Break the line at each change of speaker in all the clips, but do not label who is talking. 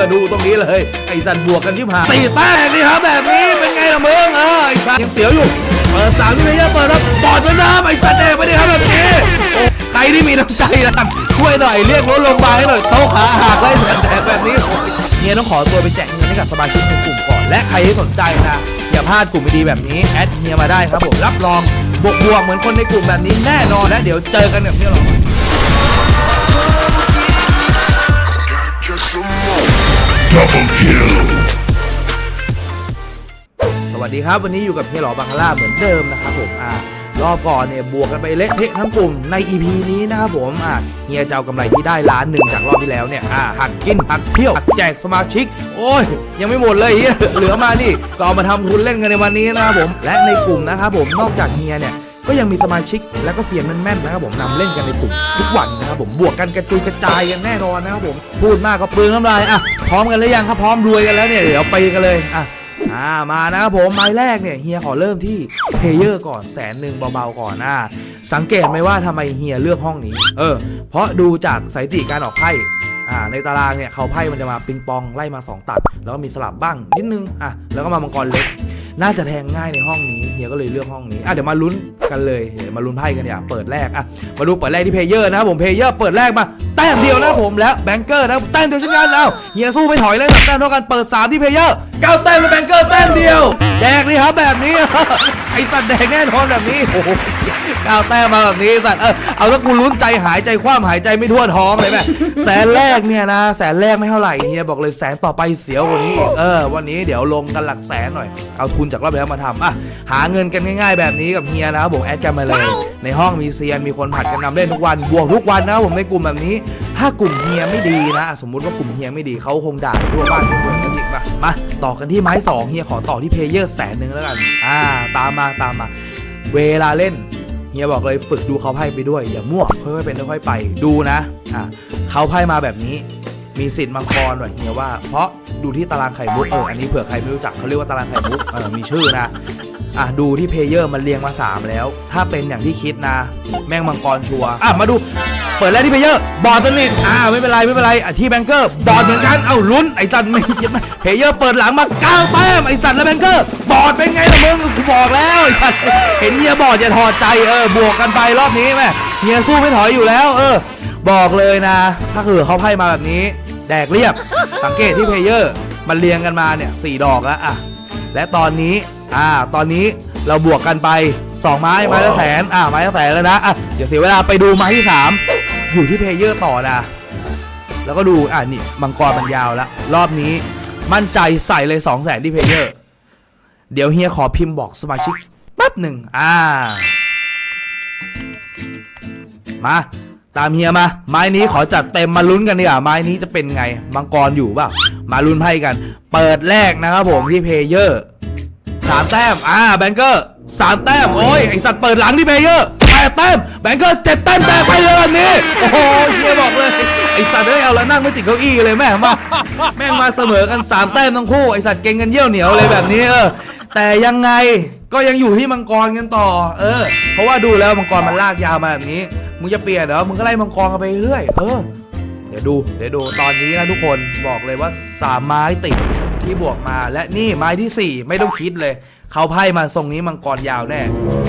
ื่อดูตรงนี้เลย ไอ้สันบวกกันชิบหายสี่แต้มนี่ครับแบบนี้เป็นไงล่ะมึงเออไอ้สันยังเสียวอยู่เปิดสามที่เพลเยอร์เปิดแล้วปอดเหมือนเดิมไอ้สันแดงไปดิครับแบบนี้ใครที่มีน้ำใจนะครับช่วยหน่อยเรียกรถโรงพยาบาลให้หน่อยโต๊ะขาหักไล่สันแดงแบบนี้เฮียต้องขอตัวไปแจกเงินให้กับสมาชิกในกลุ่มก่อนและใครที่สนใจนะอย่าพลาดกลุ่มดีแบบนี้แอดเฮียมาได้ครับผมรับรองบวกบวกเหมือนคนในกลุ่มแบบนี้แน่นอนและเดี๋ยวเจอกันแบบนี้หรอ
Double kill.
สวัสดีครับ วันนี้อยู่กับเฮียหลอบังคลาเหมือนเดิมนะครับผมอ่ารอบก่อนเนี่ยบวกกันไปเละเทะทั้งกลุ่มใน EP นี้นะครับผมอะเฮียจะเอากำไรที่ได้ล้านหนึ่งจากรอบที่แล้วเนี่ยอะหักกินหักเที่ยวหักแจกสมาชิก โอ้ย ยังไม่หมดเลยเฮียเหลือมานี่ก็เอามาทำทุนเล่นกันในวันนี้นะครับผมและในกลุ่มนะครับผมนอกจากเฮียเนี่ย ก็ยังมีสมาชิกและก็เสียงแม่นๆนะครับผมนำเล่นกันในกลุ่มทุกวันนะครับผมบวกกันกระจุยกระจายกันแน่นอนนะครับผมพูดมากก็ปลืองน้ำลายอะพร้อมกันหรือยังครับพร้อมรวยกันแล้วเนี่ยเดี๋ยวไปกันเลยอะอ่ามานะครับผมไม้แรกเนี่ยเฮียขอเริ่มที่เพเยอร์ก่อนแสนหนึ่งเบาๆก่อนอ่าสังเกตไหมว่าทำไมเฮียเลือกห้องนี้ เออ เพราะดูจากสถิติการออกไพ่อ่าในตารางเนี่ยเขาไพ่มันจะมาปิงปองไล่มา 2 ตัด แล้วก็มีสลับบ้างนิดนึงอะแล้วก็มามังกรเล็ก น่าจะแทงง่ายในห้องนี้เฮียก็เลยเลือกห้องนี้อะเดี๋ยวมาลุ้นกันเลยเดี๋ยวมาลุ้นไพ่กันเนี่ยเปิดแรกอะมาดูเปิดแรกที่เพเยอร์นะผมเพเยอร์เปิดแรกมาแต้มเดียวนะครับผมแล้วแบงเกอร์นะครับแต้มเดียวเช่นกันแล้วเฮียสู้ไม่ถอยเลยแบบแต้มเท่ากันเปิดสามที่เพลเยอร์เก้าแต้มแล้วแบงเกอร์แต้มเดียว แดกนี่ครับแบบนี้ ไอสัตว์แดกแน่นอนแบบนี้โอ้โหเก้าแต้มมาแบบนี้ไอ้สัตว์เออเอาแล้วกูลุ้นใจหายใจคว่ำหายใจไม่ทั่วท้องเลยแม่แสนแรกเนี่ยนะแสนแรกไม่เท่าไหร่เฮียบอกเลยแสนต่อไปเสียวกว่านี้อีกเออวันนี้เดี๋ยวลงกันหลักแสนหน่อยเอาทุนจากรอบแล้วมาทำอะหาเงินกันง่าย ๆ แบบนี้กับเฮียนะครับผมแอดกันมาเลย ในห้องมีเซียนมีคนผัดกันนำเล่นทุกวันบวกทุกวันนะครับผมในกลุ่มแบบนี้ ถ้ากลุ่มเฮียไม่ดีนะ สมมุติว่ากลุ่มเฮียไม่ดีเขาคงด่าทั่วบ้านทั่วเมืองกันจริงป่ะมาต่อกันที่ไม้สองเฮียขอต่อที่เพลเยอร์แสนหนึ่งแล้วกันอ่าตามมาตามมา เวลาเล่นเฮียบอกเลยฝึกดูเขาไพ่ไปด้วยอย่ามั่วค่อยๆเป็นค่อยๆไปดูนะอะเขาไพ่มาแบบนี้ มีสิทธิ์มังกรหน่อยเฮียว่า เพราะดูที่ตารางไข่มุกเอออันนี้เผื่อใครไม่รู้จักเขาเรียกว่าตารางไข่มุกเออมีชื่อนะอะดูที่เพลเยอร์มันเรียงมา 3 แล้ว ถ้าเป็นอย่างที่คิดนะ แม่งมังกรชัวอะมาดู เปิดแรกที่เพเยอร์บอดสนิทอ่าไม่เป็นไรไม่เป็นไรอะที่แบงเกอร์ บอดเหมือนกันเอ้าลุ้นไอ้สัตว์ไม่เพเยอร์เปิดหลังมาเก้าแต้มไอ้สัตว์แล้วแบงเกอร์ บอดเป็นไงล่ะมึงกูบอกแล้วไอ้สัตว์เห็นเฮียบอดอย่าถอดใจเออบวกกันไปรอบนี้แม่เฮียสู้ไม่ถอยอยู่แล้ว เออ บอกเลยนะ ถ้าคือเขาไพ่มาแบบนี้ แดกเรียบสังเกตที่เพเยอร์มันเรียงกันมาเนี่ยสี่ดอกแล้วอะและตอนนี้อ่าตอนนี้เราบวกกันไปสองไม้ไม้ละแสนอ่าไม้ละแสนแล้วนะอะเดี๋ยวเสียเวลาไปดูไม้ที่สาม อยู่ที่เพลเยอร์ต่อนะ แล้วก็ดูอ่านี่มังกรมันยาวแล้ว รอบนี้มั่นใจใส่เลย2 0 0แสนที่เพลเยอร์ เดี๋ยวเฮียขอพิมพ์บอกสมาชิกแป๊บหนึ่งอ่า มาตามเฮียมา ไม้นี้ขอจัดเต็มมาลุ้นกันดีกว่าไม้นี้จะเป็นไงมังกรอยู่เปล่ามาลุ้นไพ่กัน เปิดแรกนะครับผมที่เพเยอร์สามแต้มอ่าแบงเกอร์สามแต้มโอ้ยไอสัตว์เปิดหลังที่เพเยอร์ แปดแต้มแบงเกอร์เจ็ดแต้มแตกไปเลยวันนี้โอ้โหเฮียบอกเลยไอสัตว์เอ้ยเอาแล้วนั่งไม่ติดเก้าอี้เลยแม่มาแม่งมาเสมอกันสามแต้มทั้งคู่ไอสัตว์เก่งกันเยี่ยวเหนียวเลยแบบนี้เออแต่ยังไงก็ยังอยู่ที่มังกรกันต่อ เออ เพราะว่าดูแล้วมังกรมันลากยาวมาแบบนี้มึงจะเปลี่ยนเหรอมึงก็ไล่มังกรกันไปเรื่อยเออเดี๋ยวดูเดี๋ยวดูตอนนี้นะทุกคนบอกเลยว่าสามไม้ติดที่บวกมาและนี่ไม้ที่สี่ไม่ต้องคิดเลย เขาไพ่มาทรงนี้มังกรยาวแน่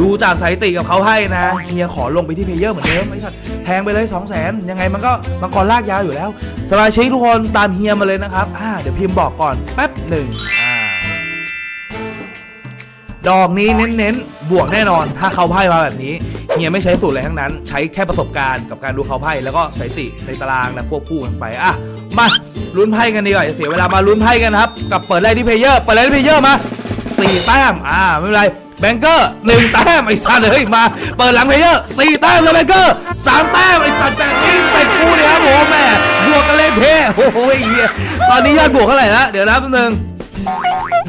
ดูจากสถิติกับเขาไพ่นะเฮียขอลงไปที่เพเยอร์เหมือนเดิมไอ้สัตว์แทงไปเลย 2 0 0 0 0นยังไงมันก็มังกรลากยาวอยู่แล้ว สมาชิกทุกคนตามเฮียมาเลยนะครับอ่าเดี๋ยวพิมพ์บอกก่อนแป๊บหนึ่งอ่าดอกนี้เน้นๆ บวกแน่นอน ถ้าเขาไพ่มาแบบนี้เฮียไม่ใช้สูตรอะไรทั้งนั้น ใช้แค่ประสบการณ์กับการดูเขาไพ่แล้วก็สถิติในตารางนะควบคู่กันไปอะมาลุ้นไพ่กันดีกว่าอย่าเสียเวลามาลุ้นไพ่กันนะครับกับเปิดแรกที่เพเยอร์เปิดแรกที่เพเยอร์มา สี่แต้มอ่าไม่เป็นไรแบงเกอร์หนึ่งแต้มไอ้สัตว์เลยมา เปิดหลังเพลเยอร์สี่แต้มแล้วแบงเกอร์สามแต้มไอ้สัตว์แบบนี้ใส่กูเนี่ยครับผมแม่บวกกันเละเทโอ้โหเหี้ยตอนนี้ยอดบวกเท่าไหร่ละเดี๋ยวนะแป๊บนึง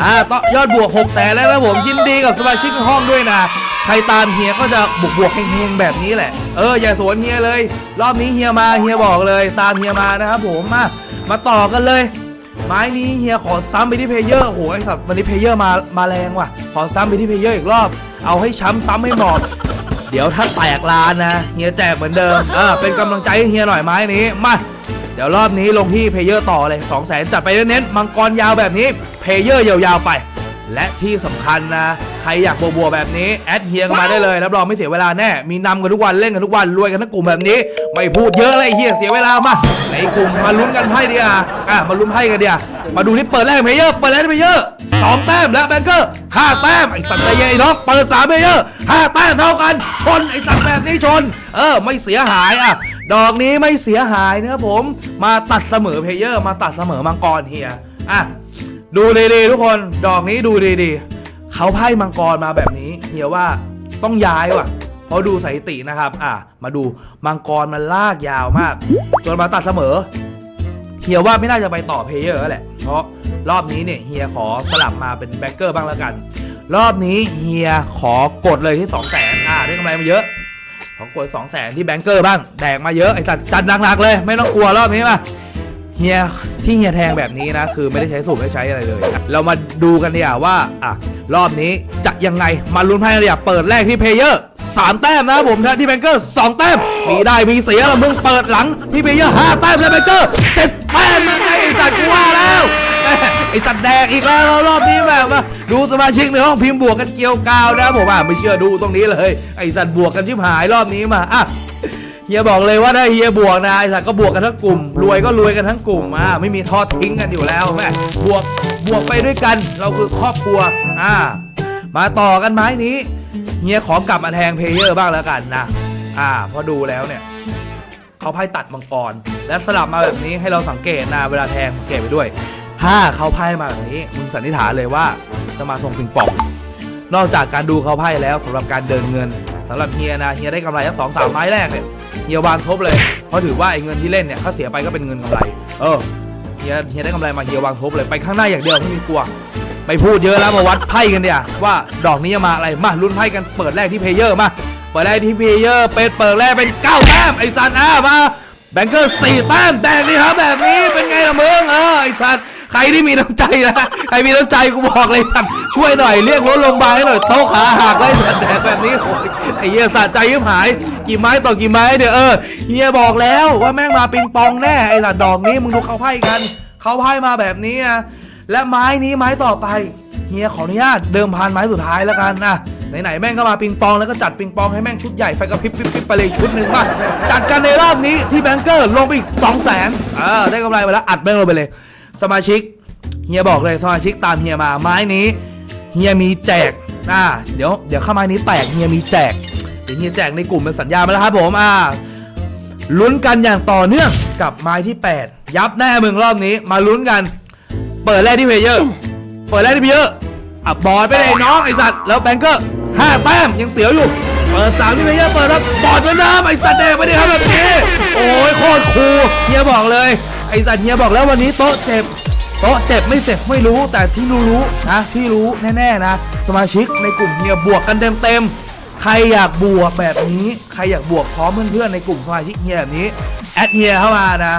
อ่าต่อยอดบวก6แสนแล้วนะผมยินดีกับสมาชิกในห้องด้วยนะ ใครตามเฮียก็จะบวกบวกเฮงๆแบบนี้แหละ เอออย่าสวนเฮียเลย รอบนี้เฮียมาเฮียบอกเลย ตามเฮียมานะครับผมมามาต่อกันเลย ไม้นี้เฮียขอซ้ำไปที่เพลเยอร์โอ้โหไอ้สัตว์วันนี้เพลเยอร์มามาแรงว่ะ ขอซ้ำไปที่เพลเยอร์อีกรอบ เอาให้ช้ำซ้ำให้หมดเดี๋ยวถ้าแตกลานนะเฮียแจกเหมือนเดิมอ่าเป็นกำลังใจให้เฮียหน่อยไม้นี้ มา เดี๋ยวรอบนี้ลงที่เพเยอร์ต่อเลย2 0 0แสนจัดไปเน้นๆมังกรยาวแบบนี้เพเยอร์ยาวๆไป และที่สำคัญนะ ใครอยากบัวๆแบบนี้ แอดเฮียงมาได้เลยรับรองไม่เสียเวลาแน่ มีนำกันทุกวันเล่นกันทุกวันรวยกันทั้งกลุ่มแบบนี้ ไม่พูดเยอะเลยไอ้เฮียเสียเวลามาในกลุ่มมาลุ้นกันไพ่ดีอะอะมาลุ้นไพ่กันดีอะมาดูที่เปิดแรกเพเยอร์เปิดแรกเพเยอร์สองแต้มและแบงเกอร์ห้าแต้มไอ้สัตว์ใจเย็นไอ้น้องเปิดสามเพเยอร์ห้าแต้มเท่ากันชนไอ้สัตว์แบบนี้ชน เออไม่เสียหายอะ ดอกนี้ไม่เสียหายนะครับผม มาตัดเสมอเพเยอร์ มาตัดเสมอมังกรเฮียอะ ดูดีๆทุกคนดอกนี้ดูดีๆเขาไพ่มังกรมาแบบนี้เฮียว่าต้องย้ายว่ะเพราะดูสถิตินะครับ อะมาดูมังกรมันลากยาวมาก จนมาตัดเสมอเฮียว่าไม่น่าจะไปต่อเพลเยอร์แล้วแหละ เพราะรอบนี้เนี่ยเฮียขอสลับมาเป็นแบ็กเกอร์บ้างแล้วกัน รอบนี้เฮียขอกดเลยที่2 0 0แสนอ่าได้กำไรมาเยอะขอกด2 0 0แสนที่แบงเกอร์บ้างแดกมาเยอะไอ้จัดจัดหนักๆเลย ไม่ต้องกลัวรอบนี้มา เฮียที่เฮียแทงแบบนี้นะคือไม่ได้ใช้สูตรไม่ใช้อะไรเลย เรามาดูกันดีกว่าว่าอะรอบนี้จะยังไงมาลุ้นไพ่กันดีกว่าเปิดแรกที่เพเยอร์สามแต้มนะผมนะที่แบงเกอร์สองแต้มมีได้มีเสียแล้วมึงเปิดหลังที่เพเยอร์ห้าแต้มแล้วแบงเกอร์เจ็ดแต้มมึงไอ้สัตว์กูว่าแล้วไอ้สัตว์แดกอีกแล้วรอบนี้แบบว่าดูสมาชิกในห้องพิมพ์บวกกันเกลียวกาวนะผมอะไม่เชื่อดูตรงนี้เลย ไอ้สัตว์บวกกันชิบหายรอบนี้มาอะ เฮียบอกเลยว่าถ้าเฮียบวกนะไอ้สัตว์ก็บวกกันทั้งกลุ่ม รวยก็รวยกันทั้งกลุ่มอ่าไม่มีทอดทิ้งกันอยู่แล้วแม่บวกบวกไปด้วยกัน เราคือครอบครัวอ่ามาต่อกันไม้นี้เฮียขอกลับมาแทงเพลเยอร์บ้างแล้วกันนะอ่าพอดูแล้วเนี่ยเขาไพ่ตัดมังกร และสลับมาแบบนี้ให้เราสังเกตนะเวลาแทงสังเกตไปด้วย ถ้าเขาไพ่มาแบบนี้มึงสันนิษฐานเลยว่าจะมาส่งปิงปองนอกจากการดูเขาไพ่แล้วสำหรับการเดินเงินสำหรับเฮียนะเฮียได้กำไรแค่สองสามไม้แรกเนี่ย เฮียวางทบเลย เพราะถือว่าไอ้เงินที่เล่นเนี่ยถ้าเสียไปก็เป็นเงินกำไร เออเฮียเฮียได้กำไรมาเฮียวางทบเลยไปข้างหน้าอย่างเดียวไม่มีกลัวไม่พูดเยอะแล้วมาวัดไพ่กันเดี๋ยวว่าดอกนี้จะมาอะไรมาลุ้นไพ่กันเปิดแรกที่เพลเยอร์มาเปิดแรกที่เพลเยอร์เป็นเปิดแรกเป็นเก้าแต้มไอ้สัตว์อะมาแบงเกอร์สี่แต้มแดงนี่ครับแบบนี้เป็นไงล่ะมึงเออไอ้สัตว์ ใครที่มีน้ำใจนะใครมีน้ำใจกูบอกเลยสัตว์ช่วยหน่อยเรียกรถโรงพยาบาลให้หน่อยโต๊ะขาหักเลยสัตว์แดกแบบนี้โอ้ยไอ้เหี้ยสะใจยิบหาย กี่ไม้ต่อกี่ไม้เดี๋ยวเออเฮียบอกแล้วว่าแม่งมาปิงปองแน่ไอ้สัตว์ดอกนี้มึงดูเขาไพ่กันเขาไพ่มาแบบนี้นะและไม้นี้ไม้ต่อไปเฮียขออนุญาตเดิมพันไม้สุดท้ายแล้วกันนะไหนๆแม่งก็มาปิงปองแล้วก็จัดปิงปองให้แม่งชุดใหญ่ไฟกระพริบพริบพริบไปเลยชุดหนึ่งมาจัดกันในรอบนี้ที่แบงเกอร์ลงไปอีก2 0 0แสนเออได้กำไรไปแล้วอัดแม่งลงไปเลย สมาชิกเฮียบอกเลยสมาชิกตามเฮียมาไม้นี้เฮียมีแจกอ่าเดี๋ยวเดี๋ยวเข้าไม้นี้แตกเฮียมีแจกเดี๋ยวเฮียแจกในกลุ่มเป็นสัญญามาแล้วครับผมอ่าลุ้นกันอย่างต่อเนื่องกับไม้ที่ 8 ยับแน่มึงรอบนี้ มาลุ้นกัน เปิดแรกที่เพเยอร์เปิดแรกที่เพเยอร์อะบอดไปเลยน้องไอสัตว์แล้วแบงเกอร์ห้าแต้มยังเสียวอยู่เปิดสามที่เพลเยอร์เปิดแล้วบอดเหมือนเดิมไอสัตว์แดงไปดิครับแบบนี้โอ้ยโคตรคูลเฮียบอกเลย สัตว์เฮียบอกแล้ววันนี้โต๊ะเจ็บโต๊ะเจ็บไม่เจ็บไม่รู้แต่ที่รู้รู้นะที่รู้แน่ๆนะ สมาชิกในกลุ่มเฮียบวกกันเต็มๆใครอยากบวกแบบนี้ใครอยากบวกพร้อมเพื่อนๆในกลุ่มสมาชิกเฮียแบบนี้แอดเฮียเข้ามานะ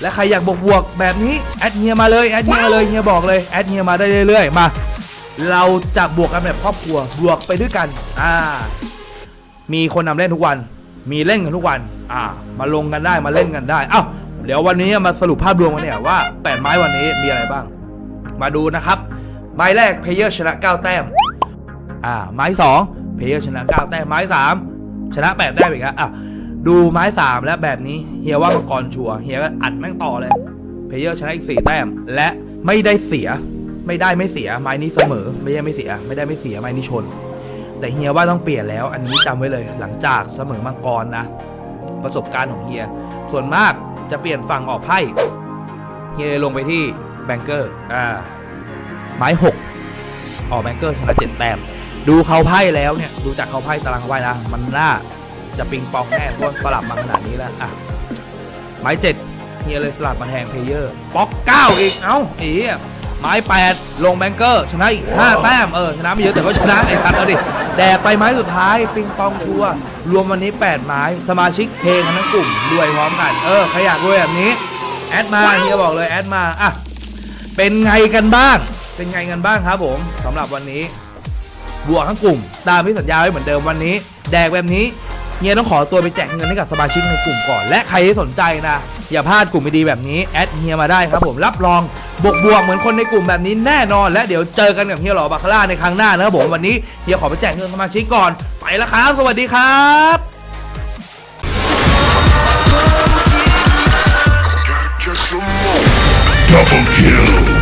และใครอยากบวกบวกๆแบบนี้แอดเฮียมาเลยแอดเฮียมาเลยเฮียบอกเลยแอดเฮียมาได้เรื่อยๆมาเราจะบวกกันแบบครอบครัวบวกไปด้วยกันอ่ามีคนนำเล่นทุกวัน มีเล่นกันทุกวันอ่ามาลงกันได้มาเล่นกันได้เอ้า เดี๋ยววันนี้มาสรุปภาพรวมกันเนี่ยว่า8ไม้วันนี้มีอะไรบ้าง มาดูนะครับ ไม้แรกเพเยอร์ชนะ 9 แต้ม อ่า ไม้2เพเยอร์ชนะ 9 แต้ม ไม้ 3 ชนะ 8 แต้มอีกครับอะดูไม้ 3 แล้วแบบนี้เฮียว่ามังกรชัวเฮียก็อัดแม่งต่อเลยเพเยอร์ชนะอีก 4 แต้ม และไม่ได้เสีย ไม่ได้ไม่เสีย ไม้นี้เสมอ ไม่ใช่ไม่เสีย ไม่ได้ไม่เสีย ไม้นี้ชน แต่เฮียว่าต้องเปลี่ยนแล้ว อันนี้จำไว้เลย หลังจากเสมอมังกรนะ ประสบการณ์ของเฮีย ส่วนมากจะเปลี่ยนฝั่งออกไพ่ เฮียลงไปที่แบงเกอร์ อ่า ไม้หกออกแบงเกอร์ชนะเจ็ดแต้ม ดูเขาไพ่แล้วเนี่ย ดูจากเขาไพ่ตารางเขาไพ่นะ มันน่าจะปิงปองแน่เพราะสลับมาขนาดนี้แล้ว อะ ไม้เจ็ดเฮียเลยสลับมาแทงเพลเยอร์ ป๊อกเก้าอีก เอ้าเอ๋ไม้แปดลงแบงเกอร์ ชนะอีกห้าแต้ม เออ ชนะไม่เยอะแต่ก็ชนะไอ้สัตว์เอาดิ แดกไปไม้สุดท้าย ปิงปองชัวร์รวมวันนี้ 8 ไม้ สมาชิกเพลงทั้งกลุ่มรวยพร้อมกัน เออใครอยากรวยแบบนี้ แอดมาเฮียบอกเลยแอดมาอะเป็นไงกันบ้าง เป็นไงกันบ้างครับผมสำหรับวันนี้ บวกทั้งกลุ่ม ตามที่สัญญาไว้เหมือนเดิมวันนี้ แดกแบบนี้ เฮียต้องขอตัวไปแจกเงินให้กับสมาชิกในกลุ่มก่อน และใครที่สนใจนะ อย่าพลาดกลุ่มดีแบบนี้แอดเฮียมาได้ครับผมรับรองบวกบวกเหมือนคนในกลุ่มแบบนี้แน่นอน และเดี๋ยวเจอกันกับเฮียหล่อบาคาร่าในครั้งหน้านะครับผมวันนี้เฮียขอไปแจกเงินสมาชิกก่อนไปแล้วครับ สวัสดีครับ
Double kill.